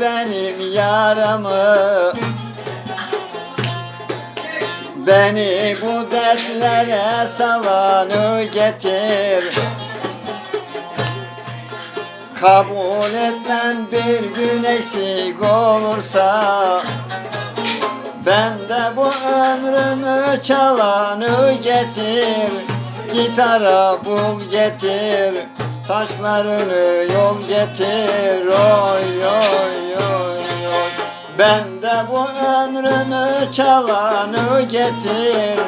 benim yaramı. Beni bu dertlere salanı getir. Kabul etmem bir gün eksik olursa Ben de bu ömrümü çalanı getir. Gitara bul getir Saçlarını yol getir. Oy oy Ben de bu ömrümü çalanı getir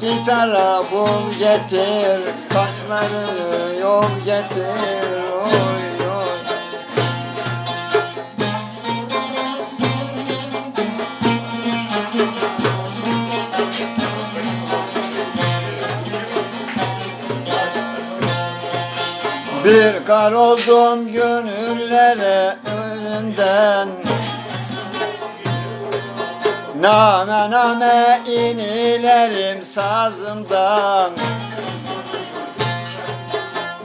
Gitara bul getir Saçlarını yol getir Oy oy. Bir kar oldum gönüllere önünden Name name inilerim sazımdan.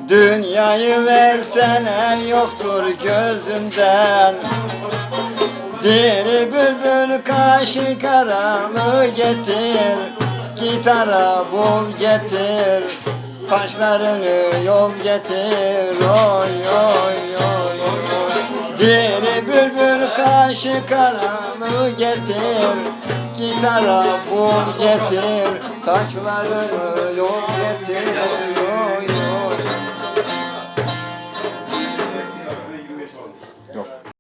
Dünyayı verseler yoktur gözümden. Diri bülbül kaşı karalı getir Gitara bul getir. Kaşlarını yol getir Oy oy oy oy. Diri bülbül kaşı karalı getir Gitara bul getir Saçlarını yol getir